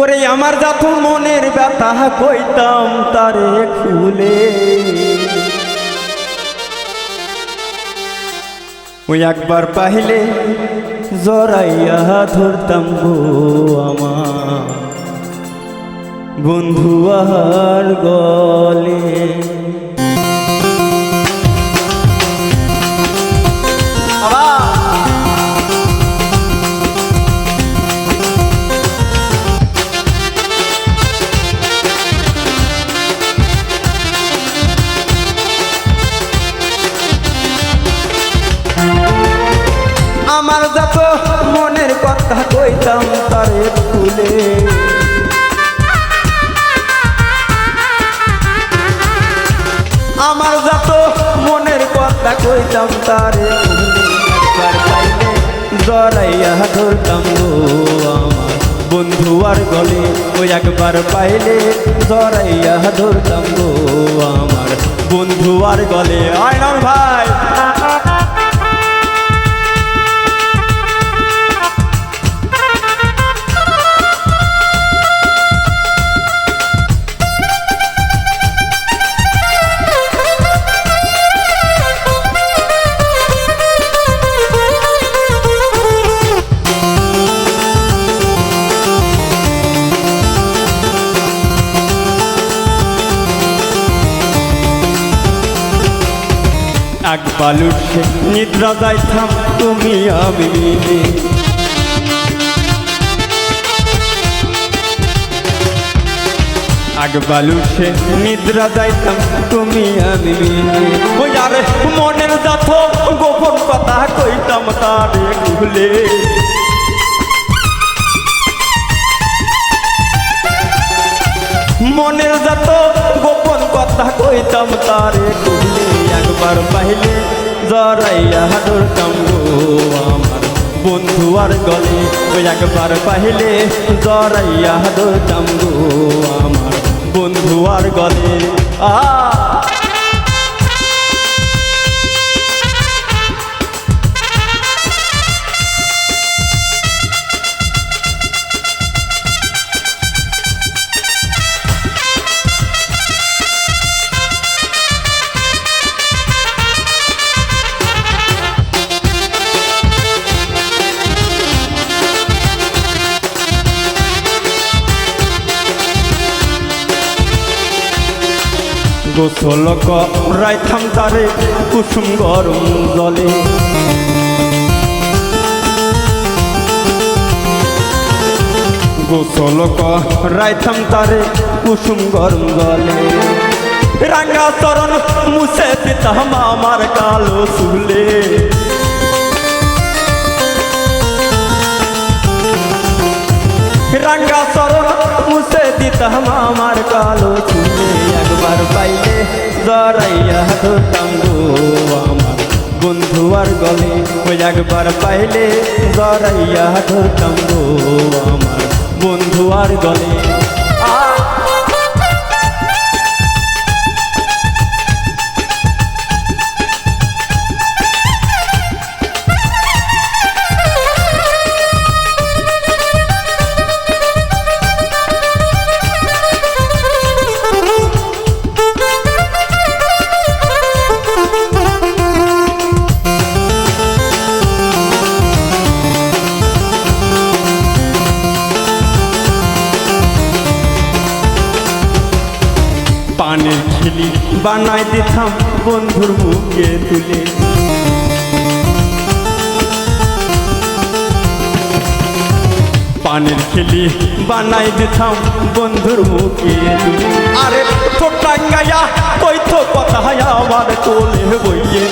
ওরে আমার যাতু মনের ব্যথা কইতাম তারে খুলে। ওই একবার পাইলে জরাইয়া ধরতাম গো আমার। বন্ধু আর গলে আমার যত মনের কথা কইতাম তারে। জড়াইয়া ধরতাম গো আমার বন্ধু আর গলে। ওই একবার পাইলে জড়াইয়া ধরতাম গো আমার বন্ধু আর গলে। আয়নার ভাই। এক বালুসে নিদ্রা যাইতাম তুমি আমি। এক বালুসে নিদ্রা যাইতাম তুমি আমি। ওই আরে মনের যত গোপন কথা কইতাম তারে খুলে মনের যত গোপন কথা কইতাম তারে খুলে একবার পাইলে জরাইয়া হাতর কামগো আমার। বন্ধু আর গলে ওই একবার পাইলে জরাইয়া হাতর কামগো আমার। বন্ধু আর গলে আ গোসল রাইথাম তারে কুসুম গরম জলে। গোসল রাইথাম তারে কুসুম গরম জলে। রাঙ্গা চরণ মুছে দিতাম আমার কালো চুলে। রাঙ্গা চরণ মুছে দিতাম আমার কালো জড়াইয়া ধরতাম আমার বন্ধুয়ার আর গলে। ওই একবার পাইলে জড়াইয়া ধরতাম আমার বন্ধুয়ার গলে। আ বানাই দিতাম বন্ধুর মুখে তুলে। পানের খিলি বানাই দিতাম বন্ধুর মুখে তুলে। আরে ছোটা গায়া কই তো কথা আমার কোলে বইয়ে।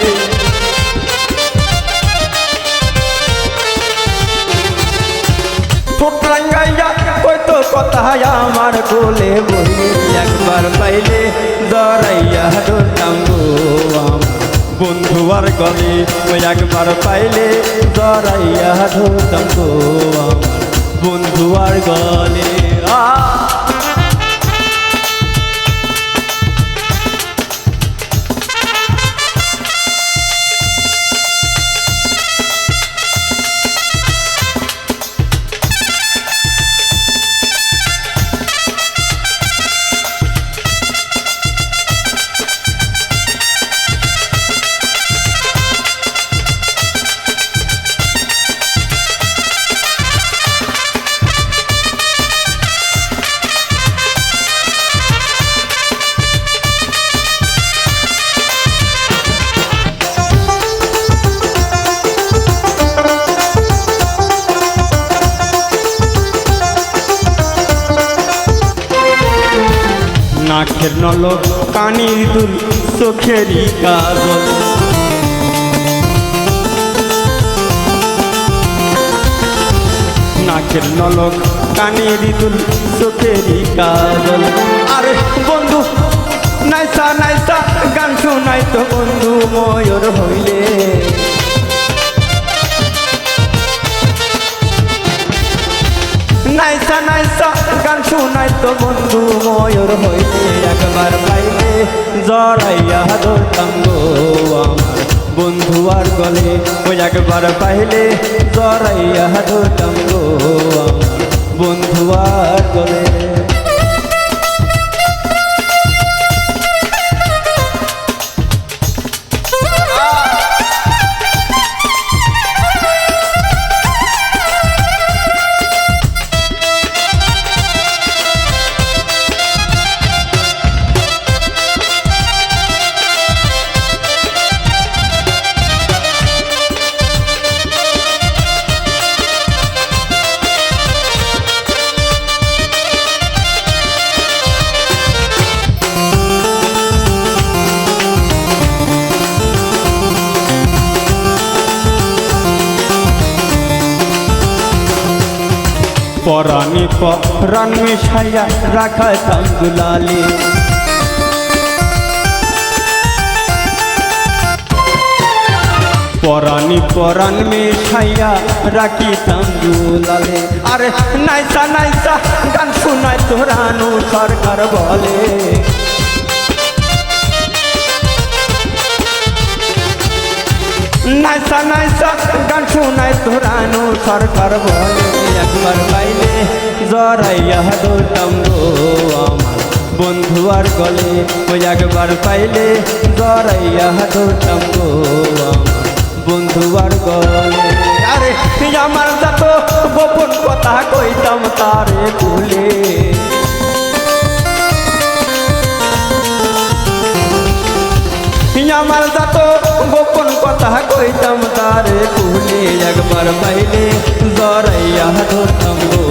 ঠোঁটাঙ্গাইয়া কই তো কথা আমার কোলে বইয়ে। একবার পাইলে দরাইয়া ধরতাম গো বন্ধু আর গলে ওই একবার পাইলে দরাইয়া ধরতাম গো আমার। বন্ধু আর গলে আ নাকের নলক কানির দুল, চোখেরই কাজল নাকের নলক কানের দুল, চোখেরই কাজল আরে বন্ধু, নাইসা নাইসা, গান শোনাই তো বন্ধু, ময়ূর হইলে। নাইসা নাইসা শোনাই তো বন্ধু ময়ূর হইতে একবার পাইলে জড়াইয়া ধরতাম গো আমার বন্ধু আর গলে ওই একবার পাইলে। জড়াইয়া ধরতাম গো আমার বন্ধু আর গলে। পরানি পরান মিশাইয়া রাখা তাঙ্গুলালি পরানি পরান মিশাইয়া রাখি তাঙ্গুলালে আরে নাইসা নাইসা, গান শুনায় তোরানু সরকার বলে। নাইসা নাইসা, গান শোনায় তোরানু সরকার বলে একবার পাইলে জরাইয়া দৌড়তাম গো আমার বন্ধু আর গলে। ওই একবার পাইলে জরাইয়া দৌড়তাম গো আমার বন্ধু আর গলে। আরে, আমার যত গোপন কথা কইতাম তারে একবার পাইলে জরাইয়া ধরতাম গো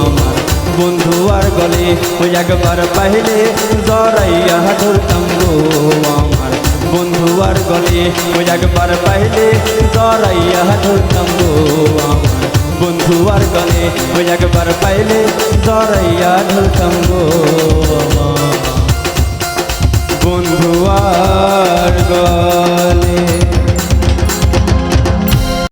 আমার। বন্ধু আর গলে ওই একবার পাইলে জরাইয়া ধরতাম গো আমার। বন্ধু আর গলে ওই একবার পাইলে জরাইয়া ধরতাম গো আমার। বন্ধু আর গলে ওই একবার পাইলে জরাইয়া ধরতাম গো আমার। বন্ধু আর গো